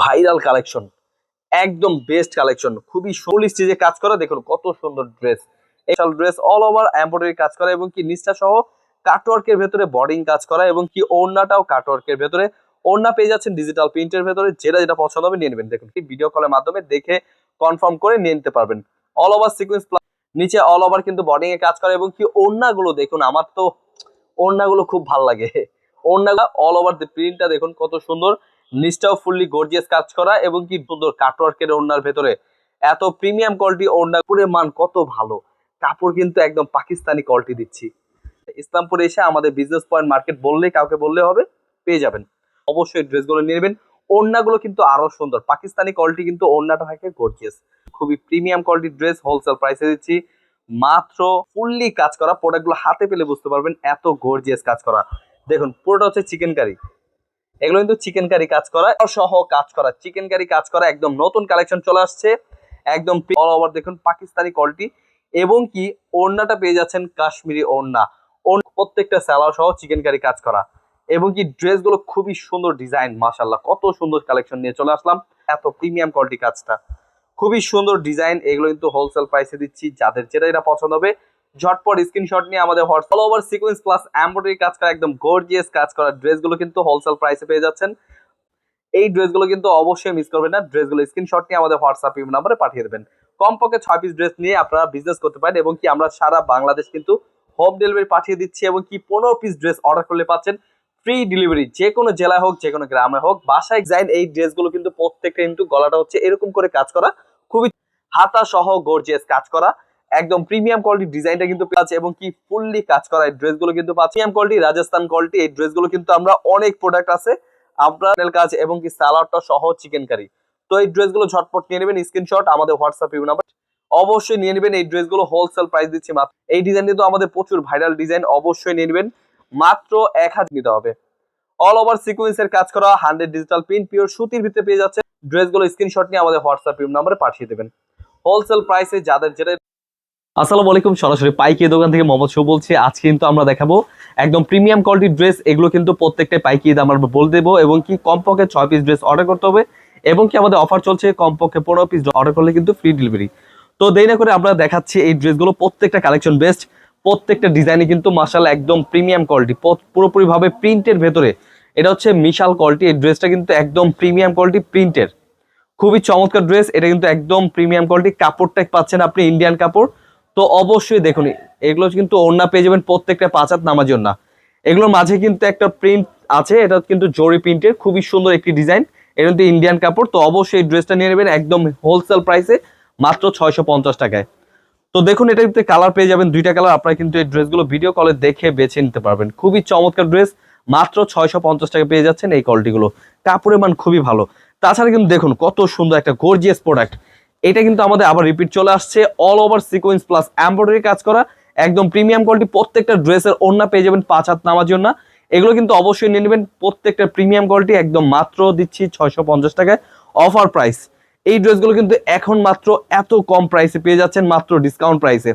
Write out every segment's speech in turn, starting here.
Viral collection, একদম best collection. খুবই ষোল স্টেজে কাজ করা, দেখুন কত সুন্দর ড্রেস এসব ড্রেস অল ওভার এমব্রয়ডারি কাজ করা এবং কি নিচটা সহ কাটওয়ার্কের ভেতরে বর্ডিং কাজ করা এবং কি ওড়নাটাও কাটওয়ার্কের ভেতরে। ওড়না পেয়ে যাচ্ছেন ডিজিটাল প্রিন্টের ভেতরে, যেটা যেটা পছন্দ হবে নিয়ে নেবেন। দেখুন কি ভিডিও কলের মাধ্যমে দেখে কনফার্ম করে নিয়ে নিতে পারবেন। অল ওভার সিকোয়েন্স নিচে অল ওভার কিন্তু বর্ডিং এ কাজ করে এবং কি ওড়নাগুলো দেখুন, আমার তো ওড়নাগুলো খুব ভালো লাগে। ওড়নাগুলো অল ওভার দ্য প্রিন্টটা দেখুন কত সুন্দর। নিচটাও ফুললি গর্জিয়াস কাজ করা এবং কি সুন্দর কাটওয়ার্কের ওড়নার ভেতরে। এত প্রিমিয়াম কোয়ালিটি ওড়না মান কত ভালো। কাপড় কিন্তু একদম পাকিস্তানি কোয়ালিটি দিচ্ছি। ইসলামপুরে এসে আমাদের বিজনেস পয়েন্ট মার্কেট বললে কাউকে বললে হবে, পেয়ে যাবেন। অবশ্যই ড্রেসগুলো নিয়ে নেবেন। ওড়নাগুলো কিন্তু আরও সুন্দর। পাকিস্তানি কোয়ালিটি কিন্তু ওড়নাটা থাকে গর্জিয়াস খুবই প্রিমিয়াম কোয়ালিটির ড্রেস হোলসেল প্রাইসে দিচ্ছি। মাত্র ফুললি কাজ করা। প্রোডাক্টগুলো হাতে পেলে বুঝতে পারবেন এত গর্জিয়াস কাজ করা। দেখুন, পুরোটা হচ্ছে চিকেন কারি এগুলো কিন্তু চিকেন কারি কাজ করা সহ কাজ করা। চিকেন কারি কাজ করা, একদম নতুন কালেকশন চলে আসছে, একদম অল ওভার দেখুন পাকিস্তানি কোয়ালিটি এবং কি, ওড়নাটা পেয়ে যাচ্ছেন কাশ্মীরি ওড়না। প্রত্যেকটা স্যালার সহ চিকেন কারি কাজ করা। এবং কি ড্রেসগুলো খুবই সুন্দর ডিজাইন মাশাল্লাহ কত সুন্দর কালেকশন নিয়ে চলে আসলাম। এত প্রিমিয়াম কোয়ালিটি কাজটা। খুবই সুন্দর ডিজাইন এগুলো কিন্তু হোলসেল প্রাইসে দিচ্ছি, যাদের যেটা এটা পছন্দ হবে ঝটপট স্ক্রিনশট নিয়ে আমাদের WhatsApp over sequence plus embroidery কাজ করা, একদম গর্জিয়াস কাজ করা। ড্রেসগুলো কিন্তু হোলসেল প্রাইসে পেয়ে যাচ্ছেন। এই ড্রেসগুলো কিন্তু অবশ্যই মিস করবেন না। ড্রেসগুলো স্ক্রিনশট নিয়ে আমাদের হোয়াটসঅ্যাপ নাম্বারে পাঠিয়ে দেবেন। কমপক্ষে ছয় পিস ড্রেস নিয়ে আপনারা বিজনেস করতে পারেন এবং কি আমরা সারা বাংলাদেশ কিন্তু হোম ডেলিভারি পাঠিয়ে দিচ্ছি এবং কি পনেরো পিস ড্রেস অর্ডার করলে পাচ্ছেন। ফ্রি ডেলিভারি যে কোনো জেলায় হোক, যে কোনো গ্রামে হোক, বাসায় ডিজাইন এই ড্রেসগুলো কিন্তু প্রত্যেকটা কিন্তু গলাটা হচ্ছে এরকম করে কাজ করা। খুবই হাতা সহ গর্জিয়াস কাজ করা। একদম প্রিমিয়াম কোয়ালিটি ডিজাইনটা কিন্তু আছে এবং কি ফুললি কাজ করা এই ড্রেসগুলো কিন্তু প্রিমিয়াম কোয়ালিটি রাজস্থান কোয়ালিটি এই ড্রেসগুলো কিন্তু আমরা অনেক প্রোডাক্ট আছে আপনার কাজ এবং কি সালাডটা সহ চিকেন কারি তো এই ড্রেসগুলো ঝটপট নিয়ে নেবেন স্ক্রিনশট আমাদের হোয়াটসঅ্যাপ ইউ নাম্বার অবশ্যই নিয়ে নেবেন, এই ড্রেসগুলো হোলসেল প্রাইস দিচ্ছি মাত্র। এই ডিজাইন কিন্তু আমাদের প্রচুর ভাইরাল ডিজাইন অবশ্যই নিয়ে নেবেন। মাত্র এক হাত নিতে হবে। অল ওভার সিকোয়েন্সের কাজ করা হান্ড্রেড ডিজিটাল প্রিন্ট পিওর সুতির ভিতরে পেয়ে যাচ্ছে ড্রেসগুলো স্ক্রিনশট নিয়ে আমাদের হোয়াটসঅ্যাপ ইউ নাম্বারে পাঠিয়ে দেবেন। হোলসেল প্রাইসে যাদের যেটা আসসালামু আলাইকুম, সরাসরি পাইকি দোকান থেকে মোহাম্মদ শো বলছি। আজকে কিন্তু আমরা দেখাবো একদম প্রিমিয়াম কোয়ালিটির ড্রেস এগুলো কিন্তু প্রত্যেকটা পাইকি দাম আমরা বলে দেবো এবং কি কমপক্ষে ছয় পিস ড্রেস অর্ডার করতে হবে এবং কি আমাদের অফার চলছে কমপক্ষে পনেরো পিস অর্ডার করলে কিন্তু ফ্রি ডেলিভারি তো দেরি না করে আমরা দেখাচ্ছি এই ড্রেসগুলো প্রত্যেকটা কালেকশন বেস্ট প্রত্যেকটা ডিজাইনে কিন্তু মাসাল একদম প্রিমিয়াম কোয়ালিটি পুরোপুরিভাবে প্রিন্টের ভেতরে। এটা হচ্ছে মিশাল কোয়ালিটি এই ড্রেসটা কিন্তু একদম প্রিমিয়াম কোয়ালিটি প্রিন্টের খুবই চমৎকার ড্রেস এটা কিন্তু একদম প্রিমিয়াম কোয়ালিটি কাপড়টা পাচ্ছেন আপনি ইন্ডিয়ান কাপড়। তো অবশ্যই দেখুন, এগুলো কিন্তু ওড়না পেয়ে যাবেন প্রত্যেকটা পাঁচাত নামাজ ওড়না এগুলোর মাঝে কিন্তু একটা প্রিন্ট আছে, এটা কিন্তু জরি প্রিন্টের খুবই সুন্দর একটি ডিজাইন এটা কিন্তু ইন্ডিয়ান কাপড়, তো অবশ্যই এই ড্রেসটা নিয়ে নেবেন একদম হোলসেল প্রাইসে মাত্র ছয়শো পঞ্চাশ টাকায়। তো দেখুন, এটা কিন্তু কালার পেয়ে যাবেন, দুইটা কালার আপনারা কিন্তু এই ড্রেসগুলো ভিডিও কলে দেখে বেছে নিতে পারবেন। খুবই চমৎকার ড্রেস মাত্র ছয়শো পঞ্চাশ টাকা পেয়ে যাচ্ছেন এই কোয়ালিটিগুলো কাপড়ের মান খুবই ভালো। তাছাড়া কিন্তু দেখুন, কত সুন্দর একটা গর্জিয়াস প্রোডাক্ট এটা কিন্তু আমাদের আবার রিপিট চলে আসছে। All over sequence plus embroidery কাজ করা। একদম প্রিমিয়াম কোয়ালিটি প্রত্যেকটা ড্রেসের ওড়না পেয়ে যাবেন পাঁচ হাত নামার জন্য এগুলো কিন্তু অবশ্যই নিয়ে নেবেন। প্রত্যেকটা প্রিমিয়াম কোয়ালিটি একদম মাত্র দিচ্ছি ছয়শো পঞ্চাশ টাকায়। অফার প্রাইস এই ড্রেসগুলো কিন্তু এখন মাত্র এত কম প্রাইসে পেয়ে যাচ্ছেন, মাত্র ডিসকাউন্ট প্রাইসে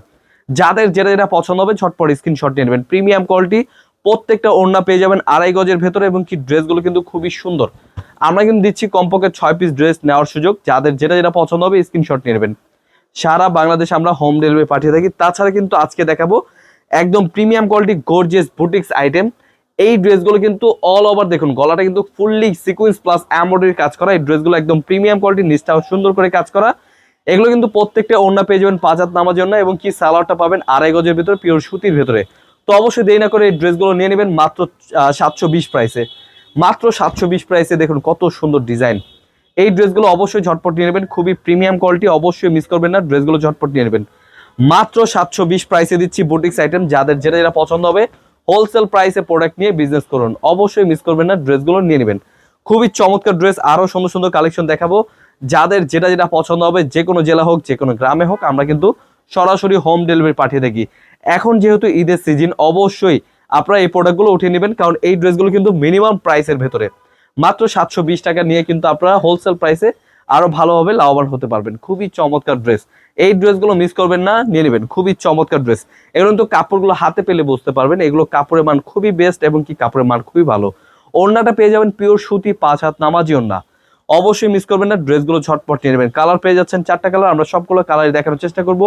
যাদের যেটা যেটা পছন্দ হবে, ঝটপট স্ক্রিনশট নিয়ে নেবেন। প্রিমিয়াম কোয়ালিটি প্রত্যেকটা ওড়না পেয়ে যাবেন আড়াই গজের ভেতরে এবং কি ড্রেসগুলো কিন্তু খুবই সুন্দর। আমরা কিন্তু দিচ্ছি কমপক্ষে ছয় পিস ড্রেস নেওয়ার সুযোগ। যাদের যেটা যেটা পছন্দ হবে স্ক্রিনশট নিয়ে নেবেন। সারা বাংলাদেশ আমরা হোম ডেলিভারি পাঠিয়ে থাকি। তাছাড়া কিন্তু আজকে দেখাবো একদম premium quality gorgeous boutiques item এই ড্রেসগুলো কিন্তু অল ওভার দেখুন, গলাটা কিন্তু ফুললি সিকুয়েন্স প্লাস এমব্রয়ডারি কাজ করা। এই ড্রেসগুলো একদম প্রিমিয়াম কোয়ালিটি নিচটাও সুন্দর করে কাজ করা। এগুলো কিন্তু প্রত্যেকটা ওড়না পেয়ে যাবেন পাঁচ হাত নামার জন্য এবং কি সালোয়ারটা পাবেন আড়াই গজের ভিতরে পিওর সুতির ভেতরে। তো অবশ্যই দেরি না করে এই ড্রেসগুলো নিয়ে নেবেন মাত্র সাতশো বিশ প্রাইসে মাত্র সাতশো বিশ প্রাইসে দেখুন কত সুন্দর ডিজাইন এই ড্রেসগুলো অবশ্যই ঝটপট নিয়ে নেবেন, খুবই প্রিমিয়াম কোয়ালিটি অবশ্যই মিস করবেন না, ড্রেসগুলো ঝটপট নিয়ে নেবেন। মাত্র সাতশো বিশ প্রাইসে দিচ্ছি বুটিক্স আইটেম যাদের যেটা যেটা পছন্দ হবে হোলসেল প্রাইসে প্রোডাক্ট নিয়ে বিজনেস করুন। অবশ্যই মিস করবেন না, ড্রেসগুলো নিয়ে নেবেন। খুবই চমৎকার ড্রেস আরও সুন্দর সুন্দর কালেকশন দেখাবো। যাদের যেটা যেটা পছন্দ হবে, যে কোনো জেলা হোক, যে কোনো গ্রামে হোক, আমরা কিন্তু সরাসরি হোম ডেলিভারি পাঠিয়ে থাকি এখন যেহেতু ঈদের সিজন অবশ্যই আপনারা এই প্রোডাক্টগুলো উঠিয়ে নেবেন, কারণ এই ড্রেসগুলো কিন্তু মিনিমাম প্রাইসের ভেতরে। মাত্র সাতশো বিশ টাকা নিয়ে কিন্তু আপনারা হোলসেল প্রাইসে আরও ভালোভাবে লাভবান হতে পারবেন। খুবই চমৎকার ড্রেস এই ড্রেসগুলো মিস করবেন না, নিয়ে নেবেন। খুবই চমৎকার ড্রেস এগুলো কিন্তু কাপড়গুলো হাতে পেলে বুঝতে পারবেন, এগুলো কাপড়ের মান খুবই বেস্ট এবং কি কাপড়ের মান খুবই ভালো। ওড়নাটা পেয়ে যাবেন পিওর সুতি, পাঁচ হাত নামাজি ওড়না। অবশ্যই মিস করবেন না ড্রেসগুলো ঝটপট নিয়ে নেবেন। কালার পেয়ে যাচ্ছেন চারটা কালার আমরা সবগুলো কালার দেখানোর চেষ্টা করব।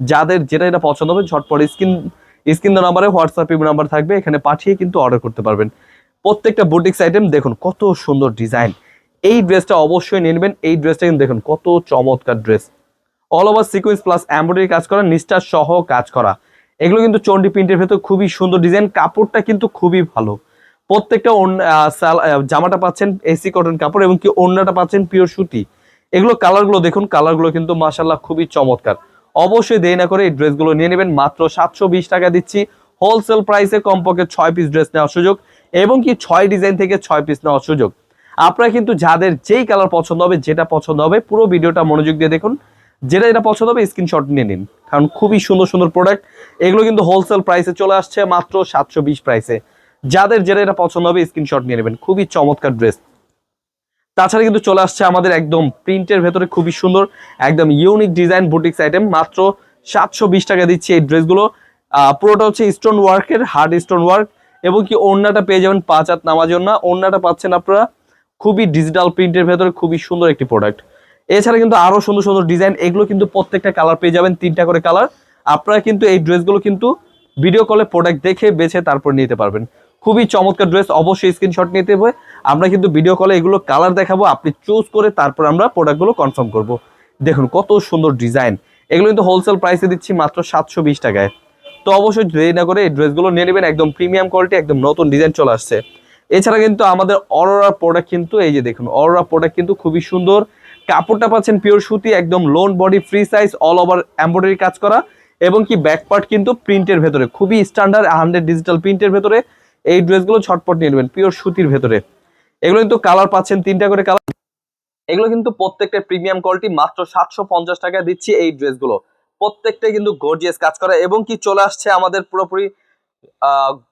যাদের যেটা এটা পছন্দ হবে, ঝটপট স্ক্রিন স্ক্রিন নাম্বারে হোয়াটসঅ্যাপ নাম্বার থাকবে, এখানে পাঠিয়ে কিন্তু অর্ডার করতে পারবেন। প্রত্যেকটা বুটিক্স আইটেম দেখুন, কত সুন্দর ডিজাইন এই ড্রেসটা অবশ্যই নেবেন, এই ড্রেসটা কিন্তু দেখুন, কত চমৎকার dress all over sequence plus embroidery কাজ করা নিস্টার সহ কাজ করা। এগুলো কিন্তু চন্ডি প্রিন্টের ভেতর খুবই সুন্দর ডিজাইন কাপড়টা কিন্তু খুবই ভালো। প্রত্যেকটা জামাটা পাচ্ছেন এসি কটন কাপড় এবং কি ওড়নাটা পাচ্ছেন পিওর সুতি। এগুলো কালারগুলো দেখুন কালারগুলো কিন্তু মাসাল্লাহ খুবই চমৎকার। অবশ্যই দেরি না করে এই ড্রেসগুলো নিয়ে নেবেন। মাত্র সাতশো বিশ টাকা দিচ্ছি। হোলসেল প্রাইসে কমপক্ষে ছয় পিস ড্রেস নেওয়ার সুযোগ এবং কি ছয় ডিজাইন থেকে ছয় পিস নেওয়ার সুযোগ। আপনারা কিন্তু যাদের যেই কালার পছন্দ হবে, যেটা পছন্দ হবে, পুরো ভিডিওটা মনোযোগ দিয়ে দেখুন। যেটা যেটা পছন্দ হবে, স্ক্রিনশট নিয়ে নিন। কারণ খুবই সুন্দর সুন্দর প্রোডাক্ট এগুলো কিন্তু হোলসেল প্রাইসে চলে আসছে মাত্র সাতশো বিশ প্রাইসে যাদের যেটা এটা পছন্দ হবে, স্ক্রিনশট নিয়ে নেবেন। খুবই চমৎকার ড্রেস। তাছাড়া কিন্তু চলে আসছে আমাদের একদম প্রিন্টের ভেতরে খুবই সুন্দর, একদম ইউনিক ডিজাইন বুটিক্স আইটেম মাত্র সাতশো বিশ টাকা দিচ্ছি এই ড্রেসগুলো। পুরোটা হচ্ছে স্টোন ওয়ার্কের হার্ড স্টোন ওয়ার্ক এবং কি ওড়নাটা পেয়ে যাবেন পাঁচ হাত নামার জন্য। ওড়নাটা পাচ্ছেন আপনারা খুবই ডিজিটাল প্রিন্টের ভেতরে, খুবই সুন্দর একটি প্রোডাক্ট এছাড়া কিন্তু আরও সুন্দর সুন্দর ডিজাইন এগুলো কিন্তু প্রত্যেকটা কালার পেয়ে যাবেন, তিনটা করে কালার আপনারা কিন্তু এই ড্রেসগুলো কিন্তু ভিডিও কলে প্রোডাক্ট দেখে, বেছে, তারপর নিতে পারবেন। খুবই চমৎকার ড্রেস অবশ্যই স্ক্রিনশট নিতে হবে। আমরা কিন্তু ভিডিও কলে এগুলো কালার দেখাবো, আপনি চুজ করে তারপর আমরা প্রোডাক্টগুলো কনফার্ম করব। দেখুন কত সুন্দর ডিজাইন এগুলো কিন্তু হোলসেল প্রাইসে দিচ্ছি মাত্র সাতশো বিশ টাকায়। তো অবশ্যই দেরি না করে এই ড্রেসগুলো নিয়ে নেবেন, একদম প্রিমিয়াম কোয়ালিটি একদম নতুন ডিজাইন চলে আসছে। এছাড়া কিন্তু আমাদের অরোরা প্রোডাক্ট কিন্তু, এই যে দেখুন অরোরা প্রোডাক্ট কিন্তু খুবই সুন্দর। কাপড়টা পাচ্ছেন পিওর সুতি, একদম lawn body free size all over embroidery কাজ করা। এবং কি ব্যাক পার্ট কিন্তু প্রিন্টের ভেতরে, খুবই স্ট্যান্ডার্ড হান্ড্রেড ডিজিটাল প্রিন্টের ভেতরে। এই ড্রেসগুলো ছটপট নিয়ে নেবেন পিওর সুতির ভেতরে। এগুলো কিন্তু কালার পাচ্ছেন, তিনটা করে কালার এগুলো কিন্তু প্রত্যেকটা প্রিমিয়াম কোয়ালিটি মাত্র সাতশো পঞ্চাশ টাকা দিচ্ছি এই ড্রেসগুলো। প্রত্যেকটা কিন্তু গর্জিয়াস কাজ করা এবং কি চলে আসছে আমাদের পুরোপুরি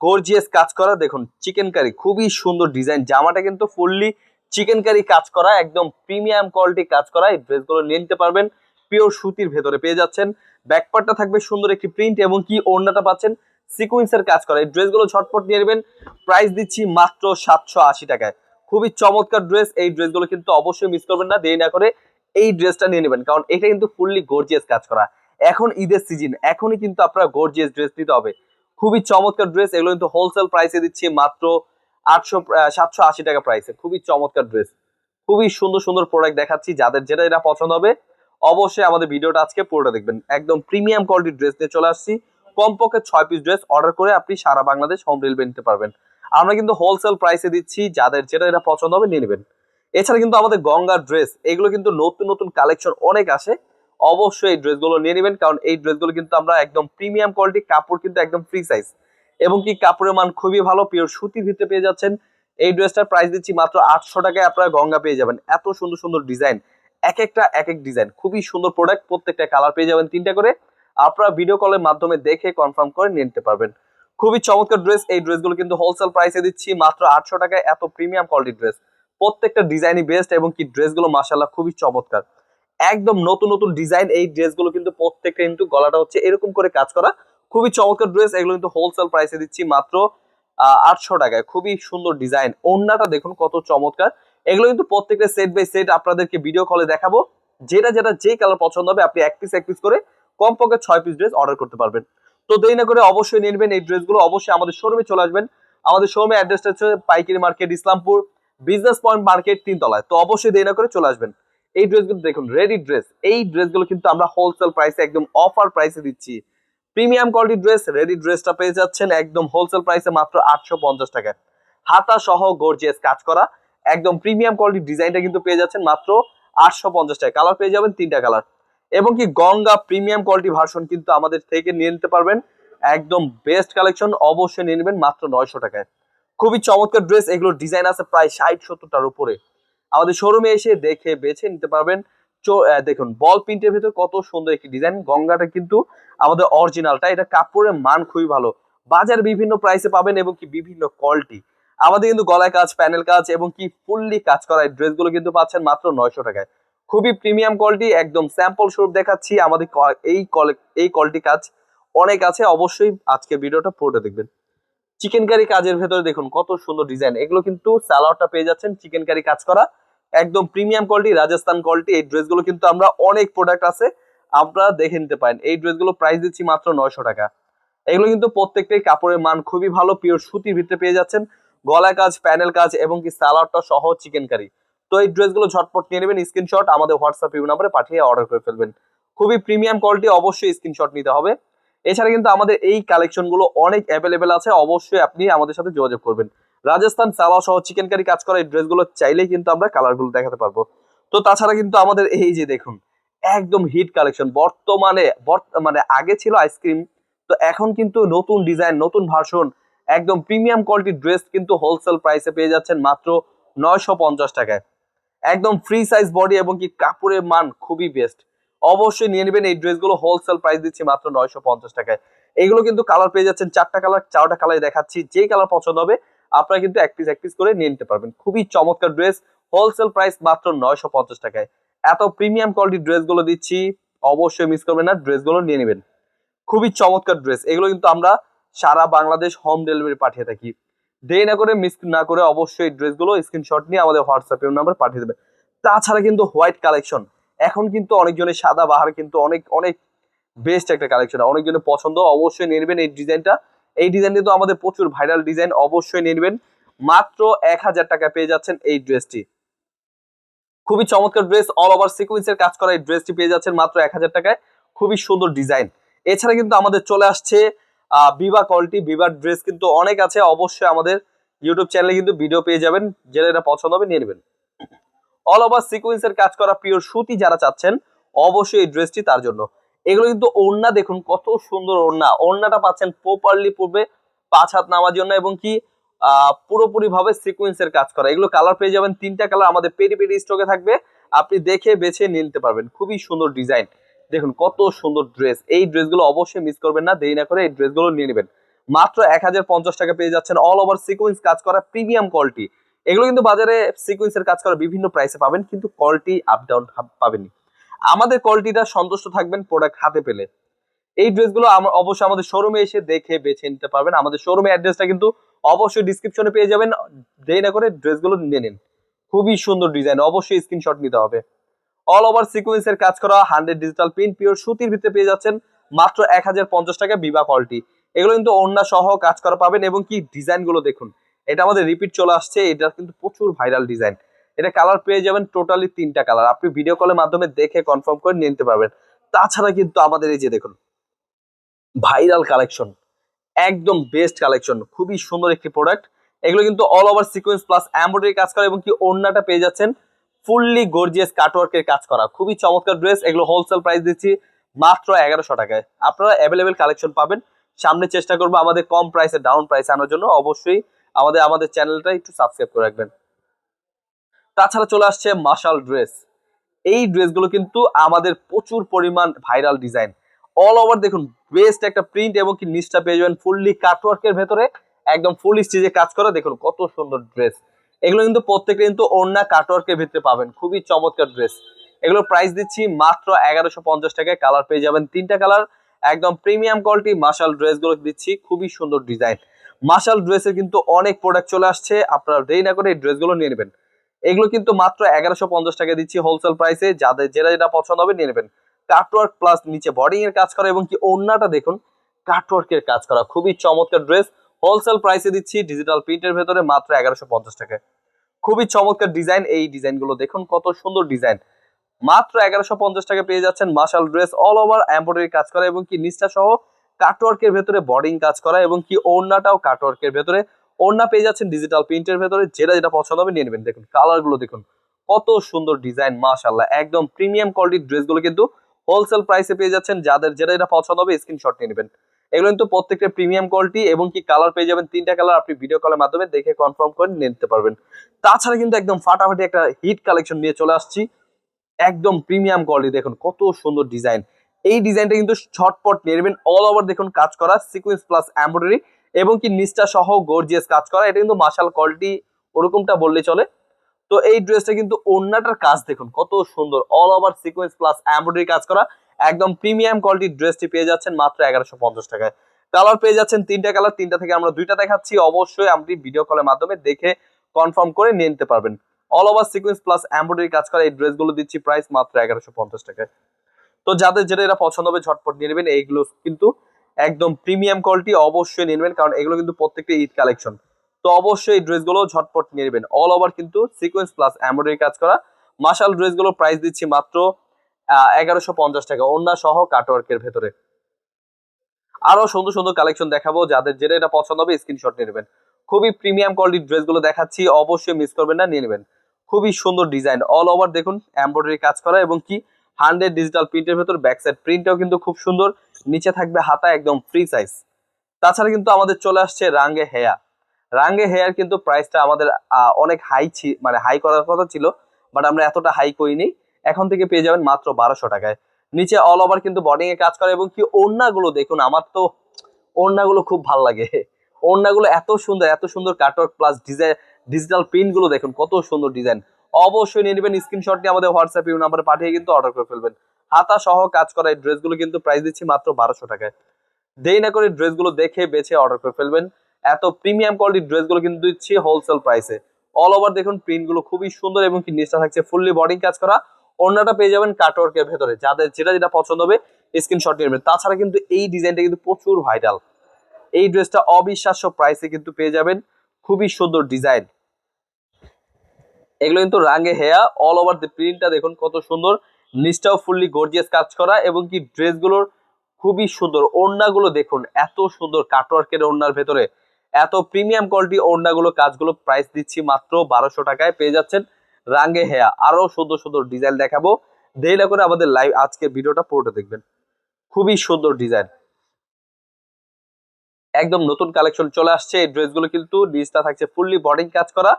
গর্জিয়াস কাজ করা। দেখুন চিকেন কারি খুবই সুন্দর ডিজাইন জামাটা কিন্তু ফুললি চিকেন কারি কাজ করা, একদম প্রিমিয়াম কোয়ালিটি কাজ করা। এই ড্রেসগুলো নিয়ে নিতে পারবেন পিওর সুতির ভেতরে পেয়ে যাচ্ছেন। ব্যাকপার্টটা থাকবে সুন্দর একটি প্রিন্ট এবং কি ওড়নাটা পাচ্ছেন সিকুয়েন্সের কাজ করা। এই ড্রেসগুলো ঝটপট নিয়ে নেবেন। প্রাইস দিচ্ছি মাত্র সাতশো আশি টাকায়। খুবই চমৎকার ড্রেস। এই ড্রেসগুলো কিন্তু অবশ্যই মিস করবেন না। দেরি না করে এই ড্রেসটা নিয়ে নেবেন। কারণ এটা কিন্তু ফুললি গর্জিয়াস কাজ করা। এখন ঈদের সিজন এখনই কিন্তু আপনার গর্জিয়াস ড্রেস নিতে হবে। খুবই চমৎকার ড্রেস। এগুলো কিন্তু হোলসেল প্রাইসে দিচ্ছি মাত্র আটশো সাতশো আশি টাকা প্রাইসে খুবই চমৎকার ড্রেস। খুবই সুন্দর সুন্দর প্রোডাক্ট দেখাচ্ছি যাদের যেটা এটা পছন্দ হবে। অবশ্যই আমাদের ভিডিওটা আজকে পুরোটা দেখবেন। একদম প্রিমিয়াম কোয়ালিটির ড্রেস নিয়ে চলে আসছি। কমপক্ষে ছয় পিস ড্রেস অর্ডার করে আপনি সারা বাংলাদেশ হোম ডেলিভারি নিতে পারবেন। আমরা কিন্তু হোলসেল প্রাইসে দিচ্ছি, যাদের যেটা এটা পছন্দ হবে নিয়ে নেবেন। এছাড়া কিন্তু আমাদের গঙ্গার ড্রেস এগুলো কিন্তু নতুন নতুন কালেকশন অনেক আসে। অবশ্যই এই ড্রেসগুলো নিয়ে নেবেন, কারণ এই ড্রেসগুলো কিন্তু আমরা একদম প্রিমিয়াম কোয়ালিটি কাপড় কিন্তু একদম ফ্রি সাইজ এবং কি কাপড়ের মান খুবই ভালো পিওর সুতির ভিতরে পেয়ে যাচ্ছেন। এই ড্রেসটার প্রাইস দিচ্ছি মাত্র আটশো টাকায় আপনারা গঙ্গা পেয়ে যাবেন। এত সুন্দর সুন্দর ডিজাইন এক একটা, এক এক ডিজাইন খুবই সুন্দর প্রোডাক্ট প্রত্যেকটা কালার পেয়ে যাবেন তিনটা করে। আপনারা ভিডিও কলের মাধ্যমে দেখে কনফার্ম করে নিতে পারবেন। খুবই চমৎকার ড্রেস এই ড্রেসগুলো কিন্তু হোলসেল প্রাইসে দিচ্ছি মাত্র আটশো টাকায়, এত প্রিমিয়াম কোয়ালিটির ড্রেস প্রত্যেকটা ডিজাইনই বেস্ট এবং কি ড্রেসগুলো মাসাল্লাহ খুবই চমৎকার। একদম নতুন নতুন ডিজাইন এই ড্রেসগুলো কিন্তু প্রত্যেকটা কিন্তু গলাটা হচ্ছে এরকম করে কাজ করা। খুবই চমৎকার ড্রেস এগুলো কিন্তু হোলসেল প্রাইসে দিচ্ছি মাত্র আটশো টাকায়। খুবই সুন্দর ডিজাইন ওড়নাটা দেখুন কত চমৎকার। এগুলো কিন্তু প্রত্যেকটা সেট বাই সেট আপনাদেরকে ভিডিও কলে দেখাবো। যেটা যেটা যে কালার পছন্দ হবে, আপনি এক পিস এক পিস করে কমপক্ষে ছয় পিস ড্রেস অর্ডার করতে পারবেন। তো দেরি না করে অবশ্যই নেবেন এই ড্রেসগুলো অবশ্যই আমাদের শোরুমে চলে আসবেন। আমাদের শোরুমে অ্যাড্রেসটা হচ্ছে পাইকারি market Islampur business point market তিনতলায়। তো অবশ্যই দেরি না করে চলে আসবেন। এই ড্রেসগুলো দেখুন রেডি ড্রেস এই ড্রেসগুলো কিন্তু আমরা হোলসেল প্রাইসে একদম অফার প্রাইসে দিচ্ছি। প্রিমিয়াম কোয়ালিটি ড্রেস রেডি ড্রেসটা পেয়ে যাচ্ছেন একদম হোলসেল প্রাইসে মাত্র আটশো পঞ্চাশ টাকায়। হাতা সহ গর্জিয়াস কাজ করা। একদম প্রিমিয়াম কোয়ালিটি ডিজাইনটা কিন্তু পেয়ে যাচ্ছেন মাত্র আটশো পঞ্চাশ টাকা কালার পেয়ে যাবেন তিনটা কালার এবং কি গঙ্গা প্রিমিয়াম কোয়ালিটি ভার্সন কিন্তু আমাদের থেকে নিয়ে নিতে পারবেন। একদম বেস্ট কালেকশন অবশ্যই নিয়ে নেবেন মাত্র নয়শো টাকায়। খুবই চমৎকার ড্রেস এগুলো ডিজাইন আছে প্রায় ষাট সত্তরটার উপরে। আমাদের শোরুমে এসে দেখে বেছে নিতে পারবেন। দেখুন, বল প্রিন্টের ভিতরে কত সুন্দর একটি ডিজাইন। গঙ্গাটা কিন্তু আমাদের অরিজিনালটা, এটা কাপড়ের মান খুবই ভালো। বাজার বিভিন্ন প্রাইসে পাবেন এবং কি বিভিন্ন কোয়ালিটি আমাদের কিন্তু গলায় কাজ প্যানেল কাজ এবং কি ফুললি কাজ করা এই ড্রেসগুলো কিন্তু পাচ্ছেন মাত্র নয়শো টাকায়। খুবই প্রিমিয়াম কোয়ালিটি একদম স্যাম্পল স্বরূপ দেখাচ্ছি। আমাদের এই কলে- এই কোয়ালিটি কাজ অনেক আছে, অবশ্যই আজকে ভিডিওটা পুরোটা দেখবেন। চিকেন কারি কাজের ভেতরে দেখুন, কত সুন্দর ডিজাইন এগুলো কিন্তু সালোয়ারটা পেয়ে যাচ্ছেন চিকেন কারি কাজ করা। একদম প্রিমিয়াম কোয়ালিটি রাজস্থান কোয়ালিটি এই ড্রেসগুলো কিন্তু আমরা অনেক প্রোডাক্ট আছে। আপনারা দেখে নিতে পারেন। এই ড্রেসগুলো প্রাইস দিচ্ছি মাত্র নয়শো টাকা। এগুলো কিন্তু প্রত্যেকটাই কাপড়ের মান খুবই ভালো পিওর সুতির ভিতরে পেয়ে যাচ্ছেন। গলা কাজ প্যানেল কাজ এবং কি সালোয়ারটা সহ চিকেন কারি তো এই ড্রেসগুলো ঝটপট নিয়ে নেবেন, স্ক্রিনশট, আমাদের হোয়াটসঅ্যাপ ইউ নাম্বারে পাঠিয়ে অর্ডার করে ফেলবেন। খুবই প্রিমিয়াম কোয়ালিটি অবশ্যই স্ক্রিনশট নিতে হবে। এছাড়া কিন্তু আমাদের এই কালেকশনগুলো অনেক অ্যাভেলেবেল আছে, অবশ্যই আপনি আমাদের সাথে যোগাযোগ করবেন। রাজস্থান সালা সহ চিকেন কারি কাজ করা এই ড্রেসগুলো চাইলেই কিন্তু আমরা কালারগুলো দেখাতে পারব। তো তাছাড়া কিন্তু আমাদের এই যে দেখুন, একদম হিট কালেকশন বর্তমানে, বর্ত- মানে আগে ছিল আইসক্রিম তো এখন কিন্তু নতুন ডিজাইন নতুন ভার্সন একদম প্রিমিয়াম কোয়ালিটির ড্রেস কিন্তু হোলসেল প্রাইসে পেয়ে যাচ্ছেন মাত্র নয়শো পঞ্চাশ টাকায়। একদম ফ্রি সাইজ বডি এবং কি কাপড়ের মান খুবই বেস্ট অবশ্যই নিয়ে নেবেন, এই ড্রেসগুলো হোলসেল প্রাইস দিচ্ছি মাত্র নয়শো পঞ্চাশ টাকায়। এগুলো কিন্তু কালার পেয়ে যাচ্ছেন, চারটা কালার চারটা কালার দেখাচ্ছি যেই কালার পছন্দ হবে, আপনারা কিন্তু এক পিস এক পিস করে নিয়ে নিতে পারবেন। খুবই চমৎকার ড্রেস হোলসেল প্রাইস মাত্র নয়শো পঞ্চাশ টাকায়। এত প্রিমিয়াম কোয়ালিটির ড্রেসগুলো দিচ্ছি, অবশ্যই মিস করবেন না, ড্রেসগুলো নিয়ে নেবেন। খুবই চমৎকার ড্রেস এগুলো কিন্তু আমরা সারা বাংলাদেশ হোম ডেলিভারি পাঠিয়ে থাকি। দেরি না করে মিস না করে অবশ্যই ড্রেসগুলো স্ক্রিনশট নিয়ে আমাদের হোয়াটসঅ্যাপ নাম্বার পাঠিয়ে দেবে। তাছাড়া কিন্তু হোয়াইট কালেকশন এখন কিন্তু অনেকজনের সাদা বাহার কিন্তু অনেক অনেক বেস্ট একটা কালেকশন অনেকজনের পছন্দ, অবশ্যই নেবেন এই ডিজাইনটা। এই ডিজাইনটি তো আমাদের প্রচুর ভাইরাল ডিজাইন অবশ্যই নেবেন। মাত্র এক হাজার টাকা পেয়ে যাচ্ছেন এই ড্রেসটি খুবই চমৎকার ড্রেস অল ওভার সিকুয়েন্সের কাজ করা এই ড্রেসটি পেয়ে যাচ্ছেন মাত্র এক হাজার টাকায়। খুবই সুন্দর ডিজাইন এছাড়া কিন্তু আমাদের চলে আসছে বিবা কোয়ালিটি বিবার ড্রেস কিন্তু অনেক আছে। অবশ্যই আমাদের ইউটিউব চ্যানেলে কিন্তু ভিডিও পেয়ে যাবেন। যেটা এটা পছন্দ হবে, নিয়ে নেবেন। অল ওভার সিকুয়েন্সের কাজ করা পিওর সুতি যারা চাচ্ছেন, অবশ্যই এই ড্রেসটি তার জন্য। এগুলো কিন্তু ওড়না দেখুন, কত সুন্দর ওড়না। ওড়নাটা পাচ্ছেন প্রপারলি পূর্বে, পাঁচ হাত নামার জন্য এবং কি পুরোপুরি ভাবে সিকুয়েন্সের কাজ করা। এগুলো কালার পেয়ে যাবেন, তিনটা কালার আমাদের পেরি পেরি স্টকে থাকবে। আপনি দেখে বেছে নিতে পারবেন। খুবই সুন্দর ডিজাইন দেখুন কত সুন্দর ড্রেস এই ড্রেসগুলো অবশ্যই মিস করবেন না, দেরি না করে এই ড্রেসগুলো নিয়ে নেবেন। মাত্র এক হাজার পঞ্চাশ টাকা পেয়ে যাচ্ছেন অল ওভার সিকুয়েন্স কাজ করা প্রিমিয়াম কোয়ালিটি এগুলো কিন্তু বাজারে সিকুয়েন্সের কাজ করা বিভিন্ন প্রাইসে পাবেন, কিন্তু কোয়ালিটি আপ ডাউন পাবেননি আমাদের কোয়ালিটিটা সন্তুষ্ট থাকবেন প্রোডাক্ট হাতে পেলে। এই ড্রেসগুলো অবশ্যই আমাদের শোরুমে এসে দেখে বেছে নিতে পারবেন। আমাদের শোরুমে অ্যাড্রেসটা কিন্তু অবশ্যই ডিসক্রিপশনে পেয়ে যাবেন। দেরি না করে ড্রেসগুলো নিয়ে নিন। খুবই সুন্দর ডিজাইন অবশ্যই স্ক্রিনশট নিতে হবে। অল ওভার সিকুয়েন্সের কাজ করা হান্ড্রেড ডিজিটাল প্রিন্ট পিওর সুতির ভিতরে পেয়ে যাচ্ছেন মাত্র এক হাজার পঞ্চাশ টাকা বিবা কোয়ালিটি এগুলো কিন্তু ওড়না সহ কাজ করা পাবেন এবং কি ডিজাইনগুলো দেখুন। এটা আমাদের রিপিট চলে আসছে, এটা কিন্তু প্রচুর ভাইরাল ডিজাইন এটা কালার পেয়ে যাবেন টোটালি তিনটা কালার আপনি ভিডিও কলের মাধ্যমে দেখে কনফার্ম করে নিতে পারবেন। তাছাড়া কিন্তু আমাদের এই যে দেখুন ভাইরাল কালেকশন একদম বেস্ট কালেকশন খুবই সুন্দর একটি প্রোডাক্ট এগুলো কিন্তু all over sequence plus embroidery কাজ করা এবং কি ওড়নাটা পেয়ে যাচ্ছেন ফুললি গর্জিয়াস কাটওয়ার্কের কাজ করা। খুবই চমৎকার ড্রেস এগুলো হোলসেল প্রাইস দিচ্ছি মাত্র এগারোশো টাকায়। আপনারা অ্যাভেলেবেল কালেকশন পাবেন। সামনে চেষ্টা করব আমাদের কম প্রাইসে ডাউন প্রাইস আনার জন্য। অবশ্যই আমাদের আমাদের চ্যানেলটা একটু সাবস্ক্রাইব করে রাখবেন। তাছাড়া চলে আসছে মার্শাল ড্রেস এই ড্রেসগুলো কিন্তু আমাদের প্রচুর পরিমাণ ভাইরাল ডিজাইন অল ওভার দেখুন বেস্ট একটা প্রিন্ট এবং কি নিচটা পেয়ে যাবেন। ফুললি কাটওয়ার্কের ভেতরে একদম ফুল স্টিচে কাজ করা। দেখুন কত সুন্দর ড্রেস এগুলো কিন্তু প্রত্যেকটা কিন্তু ওড়না কাটওয়ার্কের ভিতরে পাবেন। খুবই চমৎকার ড্রেস এগুলো প্রাইস দিচ্ছি মাত্র এগারোশো পঞ্চাশ টাকায়। কালার পেয়ে যাবেন তিনটা কালার একদম প্রিমিয়াম কোয়ালিটি মার্শাল ড্রেসগুলো দিচ্ছি। খুবই সুন্দর ডিজাইন মার্শাল ড্রেসের কিন্তু অনেক প্রোডাক্ট চলে আসছে। আপনারা দেরি না করে এই ড্রেসগুলো নিয়ে নেবেন। এগুলো কিন্তু মাত্র এগারোশো পঞ্চাশ টাকা দিচ্ছি হোলসেল প্রাইসে যাদের যেটা যেটা পছন্দ হবে নিয়ে নেবেন। কাটওয়ার্ক প্লাস নিচে বডিং এর কাজ করা এবং কি ওড়নাটা দেখুন কাটওয়ার্কের কাজ করা। খুবই চমৎকার ড্রেস হোলসেল প্রাইসে দিচ্ছি ডিজিটাল প্রিন্টের ভেতরে মাত্র এগারোশো পঞ্চাশ টাকায়। খুবই চমৎকার ডিজাইন এই ডিজাইনগুলো দেখুন কত সুন্দর ডিজাইন মাত্র এগারোশো পঞ্চাশ টাকা পেয়ে যাচ্ছেন martial dress all over embroidery কাজ করা এবং কি নিচটা সহ কাটওয়ার্কের ভেতরে বডিং কাজ করা এবং কি ওড়নাটাও কাটওয়ার্কের ভেতরে। ওড়না পেয়ে যাচ্ছেন ডিজিটাল প্রিন্টের ভেতরে। যেটা যেটা পছন্দ হবে নিয়ে নেবেন। দেখুন কালারগুলো দেখুন। কত সুন্দর ডিজাইন মাশাল্লাহ একদম প্রিমিয়াম কোয়ালিটির ড্রেসগুলো কিন্তু হোলসেল প্রাইসে পেয়ে যাচ্ছেন। যাদের যেটা যেটা পছন্দ হবে স্ক্রিনশট নিয়ে নেবেন। এগুলো কিন্তু প্রত্যেকটা প্রিমিয়াম কোয়ালিটি এবং কি কালার পেয়ে যাবেন তিনটা কালার আপনি ভিডিও কলের মাধ্যমে দেখে কনফার্ম করে নিতে পারবেন। তাছাড়া কিন্তু একদম ফাটাফাটি একটা হিট কালেকশন নিয়ে চলে আসছি। একদম প্রিমিয়াম কোয়ালিটি দেখুন কত সুন্দর ডিজাইন এই ডিজাইনটা কিন্তু ছটপট নিয়ে নেবেন অল ওভার দেখুন কাজ করা সিকুয়েন্স প্লাস এমব্রয়ডারি এবং কি নিচটা সহ গর্জিয়াস কাজ করা। এটা কিন্তু মার্শাল কোয়ালিটি ওরকমটা বললে চলে। তো এই ড্রেসটা কিন্তু ওড়নাটার কাজ দেখুন, কত সুন্দর all over sequence plus embroidery কাজ করা। একদম প্রিমিয়াম কোয়ালিটির ড্রেসটি পেয়ে যাচ্ছেন মাত্র এগারোশো পঞ্চাশ টাকায়। কালার পেয়ে যাচ্ছেন তিনটা কালার, তিনটা থেকে আমরা দুইটা দেখাচ্ছি। অবশ্যই আপনি ভিডিও কলের মাধ্যমে দেখে কনফার্ম করে নিয়ে নিতে পারবেন। All over sequence plus embroidery কাজ করা এই ড্রেসগুলো দিচ্ছি প্রাইস মাত্র এগারোশো পঞ্চাশ টাকায়। তো যাদের যেটা এরা পছন্দ হবে, ঝটপট নিয়ে নেবেন। এইগুলো কিন্তু একদম প্রিমিয়াম কোয়ালিটি অবশ্যই নিয়ে নেবেন, কারণ এগুলো কিন্তু প্রত্যেকটা ঈদ কালেকশন। তো অবশ্যই এই ড্রেসগুলো ঝটপট নিয়ে নেবেন। অল ওভার কিন্তু সিকোয়েন্স প্লাস এমব্রয়ডারি কাজ করা। মাসাল ড্রেসগুলো প্রাইস দিচ্ছি মাত্র এগারোশো পঞ্চাশ টাকা। ওন্না সহ কাটওয়ার্কের ভেতরে। আরও সুন্দর সুন্দর কালেকশন দেখাবো। যাদের যেটা এটা পছন্দ হবে স্ক্রিনশট নিয়ে নেবেন। খুবই প্রিমিয়াম কোয়ালিটির ড্রেসগুলো দেখাচ্ছি। অবশ্যই মিস করবেন না, নিয়ে নেবেন। খুবই সুন্দর ডিজাইন অল ওভার দেখুন এমব্রয়ডারি কাজ করা এবং কি হান্ড্রেড ডিজিটাল প্রিন্টের ভেতর ব্যাক সাইড প্রিন্টটাও কিন্তু খুব সুন্দর। নিচে থাকবে হাতা একদম ফ্রি সাইজ তাছাড়া কিন্তু আমাদের চলে আসছে রাঙ্গে হেয়া রাঙ্গে হেয়ার কিন্তু প্রাইসটা আমাদের অনেক হাই মানে হাই করার কথা ছিল বাট আমরা এতটা হাই করিনি। এখন থেকে পেয়ে যাবেন মাত্র বারোশো টাকায়। নিচে অল ওভার কিন্তু বডিং এ কাজ করে এবং কি ওড়নাগুলো দেখুন, আমার তো ওড়নাগুলো খুব ভালো লাগে। ওড়নাগুলো এত সুন্দর এত সুন্দর কাটওয়ার্ক প্লাস ডিজাইন ডিজিটাল প্রিন্টগুলো দেখুন, কত সুন্দর ডিজাইন অবশ্যই নিয়ে নেবেন স্ক্রিনশট নিয়ে আমাদের হোয়াটসঅ্যাপ ইউ নাম্বারে পাঠিয়ে কিন্তু অর্ডার করে ফেলবেন। হাতা সহ কাজ করা এই ড্রেসগুলো কিন্তু প্রাইস দিচ্ছি মাত্র বারোশো টাকায়। দেরি না করে ড্রেসগুলো দেখে বেছে অর্ডার করে ফেলবেন। এত প্রিমিয়াম কোয়ালিটির ড্রেসগুলো কিন্তু দিচ্ছি হোলসেল প্রাইসে অল ওভার দেখুন প্রিন্টগুলো খুবই সুন্দর এবং কি নিচটা থাকছে ফুললি বডিং কাজ করা। অন্যটা পেয়ে যাবেন কাটওয়ার্কের ভেতরে। যাদের যেটা যেটা পছন্দ হবে স্ক্রিনশট নিয়ে নেবেন। তাছাড়া কিন্তু এই ডিজাইনটা কিন্তু প্রচুর ভাইরাল এই ড্রেসটা অবিশ্বাস্য প্রাইসে কিন্তু পেয়ে যাবেন। খুবই সুন্দর ডিজাইন এগুলো কিন্তু রাঙে হেয়া অল ওভার দি প্রিন্টটা দেখুন কত সুন্দর। নিচটাও ফুললি গর্জিয়াস কাজ করা এবং কি ড্রেসগুলোর খুবই সুন্দর। ওড়নাগুলো দেখুন, এত সুন্দর কাটওয়ার্কের ওড়নার ভেতরে। এত প্রিমিয়াম কোয়ালিটি ওড়নাগুলো, কাজগুলো প্রাইস দিচ্ছি মাত্র বারোশো টাকায়। পেয়ে যাচ্ছেন রাঙ্গে হেয়া। আরও সুন্দর সুন্দর ডিজাইন দেখাবো। দেরি না করে আমাদের লাইভ আজকের ভিডিওটা পুরোটা দেখবেন। খুবই সুন্দর ডিজাইন একদম নতুন কালেকশন চলে আসছে। এই ড্রেসগুলো কিন্তু ডিজটা থাকছে ফুললি বডিং কাজ করা।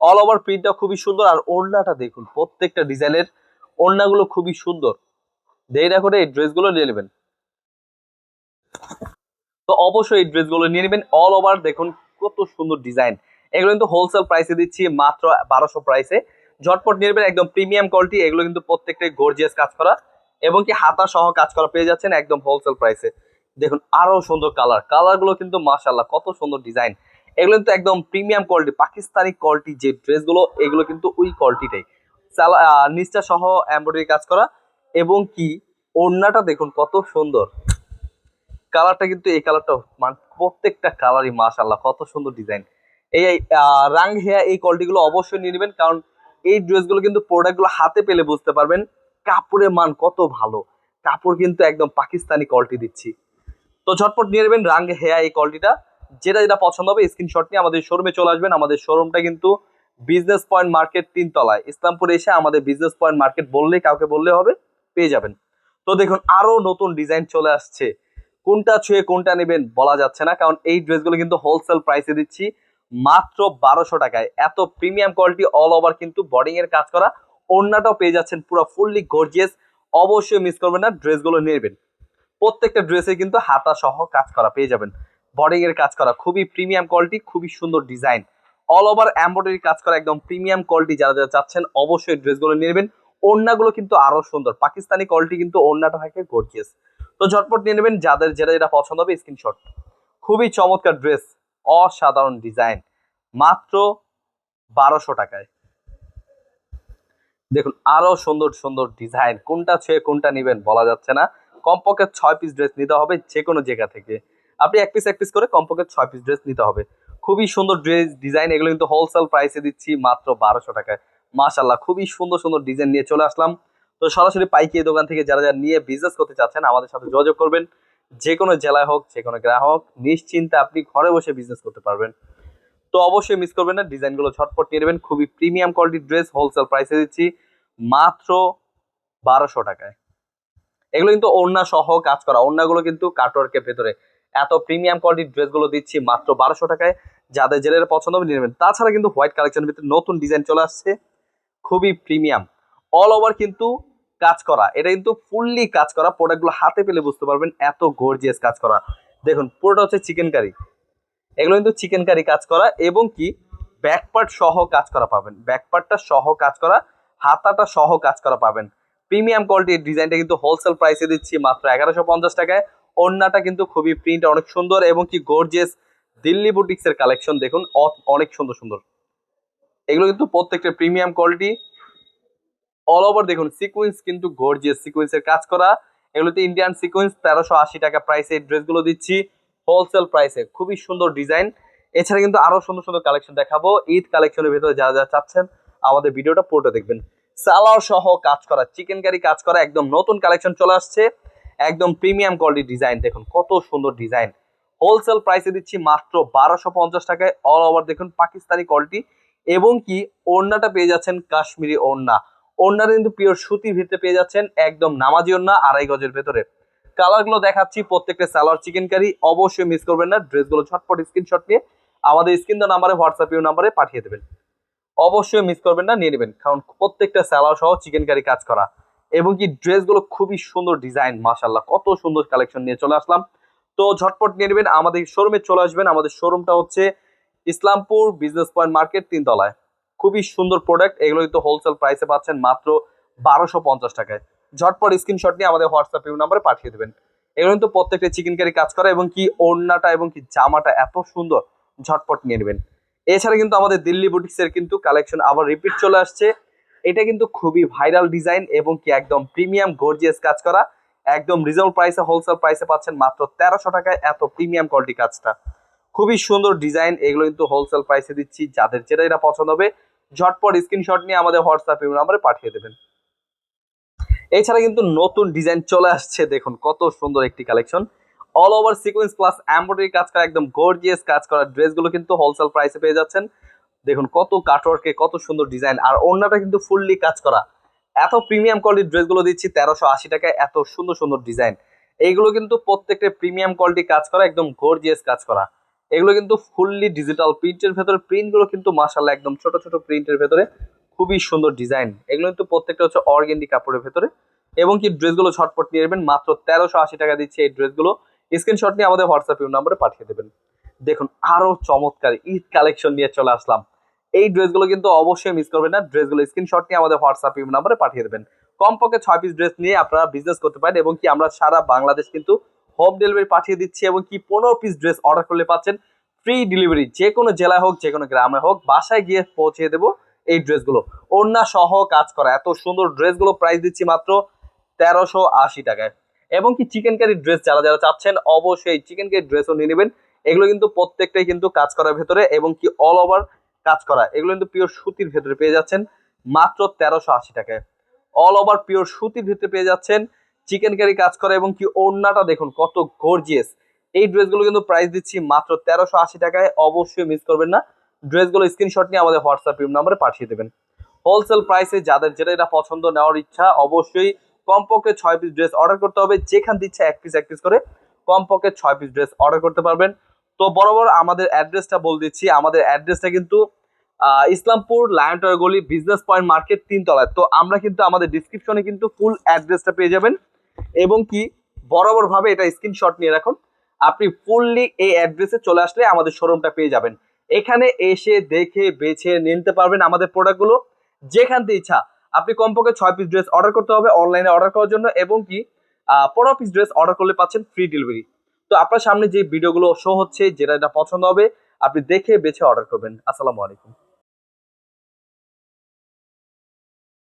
অল ওভার প্রিন্টটা খুবই সুন্দর। আর ওড়নাটা দেখুন, প্রত্যেকটা ডিজাইনের ওড়নাগুলো খুবই সুন্দর। দেরি না করে এই ড্রেসগুলো নিয়ে নেবেন। তো অবশ্যই এই ড্রেসগুলো নিয়ে নেবেন। অল ওভার দেখুন কত সুন্দর ডিজাইন এগুলো কিন্তু হোলসেল প্রাইসে দিচ্ছি মাত্র বারোশো প্রাইসে ঝটপট নেবেন একদম প্রিমিয়াম কোয়ালিটি এগুলো কিন্তু প্রত্যেকটাই গর্জিয়াস কাজ করা এবং কি হাতা সহ কাজ করা পেয়ে যাচ্ছেন একদম হোলসেল প্রাইসে দেখুন, আরও সুন্দর কালার কালারগুলো কিন্তু মাশাল্লাহ কত সুন্দর ডিজাইন এগুলো কিন্তু একদম প্রিমিয়াম কোয়ালিটি পাকিস্তানি কোয়ালিটি যে ড্রেসগুলো এগুলো কিন্তু ওই কোয়ালিটিটাই নিচটা সহ এমব্রয়ডারি কাজ করা এবং কি ওড়নাটা দেখুন কত সুন্দর। কালারটা কিন্তু এই কালারটা মানে প্রত্যেকটা কালারই মাশাল্লাহ কত সুন্দর ডিজাইন এই রাং হেয়া এই কোয়ালিটিগুলো অবশ্যই নিয়ে নেবেন, কারণ এই ড্রেসগুলো কিন্তু প্রোডাক্টগুলো হাতে পেলে বুঝতে পারবেন কাপড়ের মান কত ভালো। কাপড় কিন্তু একদম পাকিস্তানি কোয়ালিটি দিচ্ছি। তো ঝটপট নিয়ে নেবেন রাং হেয়া এই কোয়ালিটিটা যেটা যেটা পছন্দ হবে স্ক্রিনশট নিয়ে আমাদের শোরুমে চলে আসবেন। আমাদের শোরুমটা কিন্তু বিজনেস পয়েন্ট মার্কেট তিনতলায়। ইসলামপুরে এসে আমাদের বিজনেস পয়েন্ট মার্কেট বললেই কাউকে বললে হবে, পেয়ে যাবেন। তো দেখুন, আরও নতুন ডিজাইন চলে আসছে। কোনটা ছুঁয়ে কোনটা নেবেন বলা যাচ্ছে না। কারণ এই ড্রেসগুলো কিন্তু হোলসেল প্রাইসে দিচ্ছি। মাত্র বারোশো টাকায়। এত প্রিমিয়াম কোয়ালিটি অল ওভার কিন্তু বডিং এর কাজ করা। ওড়নাটাও পেয়ে যাচ্ছেন পুরো ফুললি গর্জিয়াস অবশ্যই মিস করবেন না, ড্রেসগুলো নেবেন। প্রত্যেকটা ড্রেসে কিন্তু হাতা সহ কাজ করা পেয়ে যাবেন। বডিং এর কাজ করা, খুবই প্রিমিয়াম কোয়ালিটি খুবই সুন্দর ডিজাইন অল ওভার এমব্রয়ডারি কাজ করা, একদম প্রিমিয়াম কোয়ালিটি যারা যারা চাচ্ছেন, অবশ্যই ড্রেসগুলো নেবেন। ওড়নাগুলো কিন্তু আরও সুন্দর। পাকিস্তানি কোয়ালিটি কিন্তু ওড়নাটা থাকে গর্জিয়াস তো ঝটপট নিয়ে নেবেন, যাদের যেটা যেটা পছন্দ হবে স্ক্রিনশট খুবই চমৎকার ড্রেস অসাধারণ ডিজাইন। মাত্র বারোশো টাকায়। দেখুন, আরও সুন্দর সুন্দর ডিজাইন। কোনটা ছুঁয়ে কোনটা নেবেন বলা যাচ্ছে না। কমপক্ষে ছয় পিস ড্রেস নিতে হবে যে কোনো জায়গা থেকে। আপনি এক পিস এক পিস করে কমপক্ষে ছয় পিস ড্রেস নিতে হবে। খুবই সুন্দর ড্রেস ডিজাইন এগুলো কিন্তু হোলসেল প্রাইসে দিচ্ছি মাত্র বারোশো টাকায়। মাশাল্লাহ খুবই সুন্দর সুন্দর ডিজাইন নিয়ে চলে আসলাম। তো সরাসরি পাইকারি দোকান থেকে যারা যারা নিয়ে বিজনেস করতে চাচ্ছেন, আমাদের সাথে যোগাযোগ করবেন। যে কোনো জেলায় হোক যে কোনো গ্রাহক নিশ্চিন্তে আপনি ঘরে বসে বিজনেস করতে পারবেন। তো অবশ্যই মিস করবেন না, ডিজাইনগুলো ঝটপট নিয়ে নেবেন। খুবই প্রিমিয়াম কোয়ালিটির ড্রেস হোলসেল প্রাইসে দিচ্ছি, মাত্র বারোশো টাকায়। এগুলো কিন্তু ওড়না সহ কাজ করা, ওড়নাগুলো কিন্তু কাটওয়ার্কের ভেতরে। এত প্রিমিয়াম কোয়ালিটির ড্রেসগুলো দিচ্ছি মাত্র বারোশো টাকায়। যাদের জেলের পছন্দ হবে নিয়ে নেবেন। তাছাড়া কিন্তু হোয়াইট কালেকশনের ভিতরে নতুন ডিজাইন চলে আসছে। খুবই প্রিমিয়াম অল ওভার কিন্তু কাজ করা। এটা কিন্তু ফুললি কাজ করা। প্রোডাক্টগুলো হাতে পেলে বুঝতে পারবেন এত গর্জিয়াস কাজ করা। দেখুন, পুরোটা হচ্ছে চিকেন কারি এগুলো কিন্তু চিকেন কারি কাজ করা এবং কি? ব্যাকপার্ট সহ কাজ করা পাবেন। ব্যাকপার্টটা সহ কাজ করা, হাতাটা সহ কাজ করা পাবেন। প্রিমিয়াম কোয়ালিটির ডিজাইনটা কিন্তু হোলসেল প্রাইসে দিচ্ছি মাত্র এগারোশো পঞ্চাশ টাকায়। ওড়নাটা কিন্তু খুবই প্রিন্ট অনেক সুন্দর এবং কি গর্জিয়াস দিল্লি বুটিক্সের কালেকশন দেখুন অনেক সুন্দর সুন্দর। এগুলো কিন্তু প্রত্যেকটা প্রিমিয়াম কোয়ালিটি অল ওভার দেখুন সিকোয়েন্স কিন্তু গর্জিয়াস সিকোয়েন্সের কাজ করা। এগুলোতে ইন্ডিয়ান সিকোয়েন্স তেরোশো আশি টাকা প্রাইসে ড্রেসগুলো দিচ্ছি হোলসেল প্রাইসে খুবই সুন্দর ডিজাইন এছাড়া কিন্তু আরও সুন্দর সুন্দর কালেকশন দেখাবো। ঈদ কালেকশনের ভিতরে যারা যারা চাচ্ছেন, আমাদের ভিডিওটা পুরোটা দেখবেন। সালোয়ার সহ কাজ করা চিকেন কারি কাজ করা, একদম নতুন কালেকশন চলে আসছে। একদম প্রিমিয়াম কোয়ালিটি ডিজাইন দেখুন কত সুন্দর ডিজাইন হোলসেল প্রাইসে দিচ্ছি মাত্র বারোশো পঞ্চাশ টাকায়। অল ওভার দেখুন পাকিস্তানি কোয়ালিটি এবং কি, ওড়নাটা পেয়ে যাচ্ছেন কাশ্মীরি ওড়না। ওড়নাটা কিন্তু পিওর সুতি ভিতরে পেয়ে যাচ্ছেন একদম নামাজি ওড়না আড়াই গজের ভেতরে। কালারগুলো দেখাচ্ছি, প্রত্যেকটা সালোয়ার চিকেন কারি অবশ্যই মিস করবেন না, ড্রেসগুলো ঝটপট স্ক্রিনশট নিয়ে আমাদের স্ক্রিন দেওয়া নাম্বারে হোয়াটসঅ্যাপ ইউ নাম্বারে পাঠিয়ে দেবেন। অবশ্যই মিস করবেন না, নিয়ে নেবেন, কারণ প্রত্যেকটা স্যালার সহ চিকেন কারি কাজ করা। এবং কি ড্রেসগুলো খুবই সুন্দর ডিজাইন মাশাল্লাহ কত সুন্দর কালেকশন নিয়ে চলে আসলাম। তো ঝটপট নিয়ে নেবেন, আমাদের শোরুমে চলে আসবেন। আমাদের শোরুমটা হচ্ছে ইসলামপুর বিজনেস পয়েন্ট মার্কেট তিনতলায়। খুবই সুন্দর প্রোডাক্ট এগুলো কিন্তু হোলসেল প্রাইসে পাচ্ছেন মাত্র বারোশো পঞ্চাশ টাকায়। ঝটপট স্ক্রিনশট নিয়ে আমাদের হোয়াটসঅ্যাপ ইউ নাম্বারে পাঠিয়ে দেবেন। এগুলো কিন্তু প্রত্যেকটা চিকেন কারি কাজ করা এবং কি ওড়নাটা এবং কি জামাটা এত সুন্দর, ঝটপট নিয়ে নেবেন। এছাড়া কিন্তু আমাদের দিল্লি বুটিক্সের কিন্তু কালেকশন আবার রিপিট চলে আসছে। এটা কিন্তু খুবই ভাইরাল ডিজাইন এবং কি একদম প্রিমিয়াম গর্জিয়াস কাজ করা। একদম রিজনেবল প্রাইসে হোলসেল প্রাইসে পাচ্ছেন মাত্র তেরোশো টাকায় এত প্রিমিয়াম কোয়ালিটি কাজটা। খুবই সুন্দর ডিজাইন এগুলো কিন্তু হোলসেল প্রাইসে দিচ্ছি। যাদের যেটা এটা পছন্দ হবে ঝটপট স্ক্রিনশট নিয়ে আমাদের হোয়াটসঅ্যাপ নাম্বারে পাঠিয়ে দেবেন। এছাড়া কিন্তু নতুন ডিজাইন চলে আসছে, দেখুন কত সুন্দর একটি collection all over sequence plus embroidery কাজ করা, একদম গর্জিয়াস কাজ করা ড্রেসগুলো কিন্তু হোলসেল প্রাইসে পেয়ে যাচ্ছেন। দেখুন কত কাটওয়ার্কে কত সুন্দর ডিজাইন আর ওড়নাটা কিন্তু ফুললি কাজ করা। এত প্রিমিয়াম কোয়ালিটির ড্রেসগুলো দিচ্ছি, তেরোশো আশি টাকায় এত সুন্দর সুন্দর ডিজাইন এইগুলো কিন্তু প্রত্যেকটা প্রিমিয়াম কোয়ালিটি কাজ করা, একদম গর্জিয়াস কাজ করা। এগুলো কিন্তু ফুললি ডিজিটাল প্রিন্টের ভেতরে প্রিন্টগুলো কিন্তু মাসাল্লাহ একদম ছোট ছোট প্রিন্টের ভেতরে। খুবই সুন্দর ডিজাইন এগুলো কিন্তু প্রত্যেকটা হচ্ছে অর্গেন্ডি কাপড়ের ভেতরে। এবং কি ড্রেসগুলো ছটপট নিয়ে নেবেন, মাত্র তেরোশো আশি টাকা দিচ্ছে এই ড্রেসগুলো স্ক্রিনশট নিয়ে আমাদের হোয়াটসঅ্যাপ নাম্বারে পাঠিয়ে দেবেন। দেখুন, আরও চমৎকার ঈদ কালেকশন নিয়ে চলে আসলাম। এই ড্রেসগুলো কিন্তু অবশ্যই মিস করবেন না। ড্রেসগুলো স্ক্রিনশট নিয়ে আমাদের হোয়াটসঅ্যাপ ইউ নাম্বারে পাঠিয়ে দেবেন। কমপক্ষে ছয় পিস ড্রেস নিয়ে আপনারা বিজনেস করতে পারেন এবং কি আমরা সারা বাংলাদেশ কিন্তু হোম ডেলিভারি পাঠিয়ে দিচ্ছি এবং কি পনেরো পিস ড্রেস অর্ডার করলে পাচ্ছেন। ফ্রি ডেলিভারি যে কোনো জেলায় হোক, যে কোনো গ্রামে হোক, বাসায় গিয়ে পৌঁছে দেবো এই ড্রেসগুলো ওড়না সহ কাজ করা, এত সুন্দর ড্রেসগুলো প্রাইস দিচ্ছি মাত্র তেরোশো আশি টাকায়। এবং কি চিকেন কারি ড্রেস যারা যারা চাচ্ছেন, অবশ্যই চিকেন কারি ড্রেসও নিয়ে নেবেন। এগুলো কিন্তু প্রত্যেকটাই কিন্তু কাজ করার ভেতরে এবং কি অল ওভার কাজ করা। এগুলো কিন্তু পিওর সুতির ভেতরে পেয়ে যাচ্ছেন মাত্র তেরোশো আশি টাকায়। অল ওভার পিওর সুতির ভেতরে পেয়ে যাচ্ছেন চিকেন কারি কাজ করা এবং কি ওড়নাটা দেখুন কত গর্জিয়াস এই ড্রেসগুলো কিন্তু প্রাইস দিচ্ছি মাত্র তেরোশো আশি টাকায়, অবশ্যই মিস করবেন না। ড্রেসগুলো স্ক্রিনশট নিয়ে আমাদের হোয়াটসঅ্যাপ নাম্বারে পাঠিয়ে দেবেন। হোলসেল প্রাইসে যাদের যেটা এটা পছন্দ নেওয়ার ইচ্ছা, অবশ্যই কমপক্ষে ছয় পিস ড্রেস অর্ডার করতে হবে। যেখান দিচ্ছে এক পিস এক পিস করে কমপক্ষে ছয় পিস ড্রেস অর্ডার করতে পারবেন। তো বরাবর আমাদের অ্যাড্রেসটা বল দিচ্ছি। আমাদের অ্যাড্রেসটা কিন্তু ইসলামপুর লায়নটার গলি বিজনেস পয়েন্ট মার্কেট তিনতলায়। তো আমরা কিন্তু আমাদের ডিসক্রিপশনে কিন্তু ফুল অ্যাড্রেসটা পেয়ে যাবেন। এবং কি বরাবর ভাবে এটা স্ক্রিনশট নিয়ে রাখুন। আপনি ফুললি এই অ্যাড্রেসে চলে আসলে আমাদের শোরুমটা পেয়ে যাবেন। এখানে এসে দেখে, বেছে, নিতে পারবেন আমাদের প্রোডাক্টগুলো যেখান থেকে ইচ্ছা, আপনি কমপক্ষে ছয় পিস ড্রেস অর্ডার করতে হবে অনলাইনে অর্ডার করার জন্য এবং কি পনেরো পিস ড্রেস অর্ডার করলে পাচ্ছেন ফ্রি ডেলিভারি তো আপনার সামনে যে ভিডিওগুলো শো হচ্ছে, যেটা এটা পছন্দ হবে, আপনি দেখে, বেছে অর্ডার করবেন। আসসালামু আলাইকুম।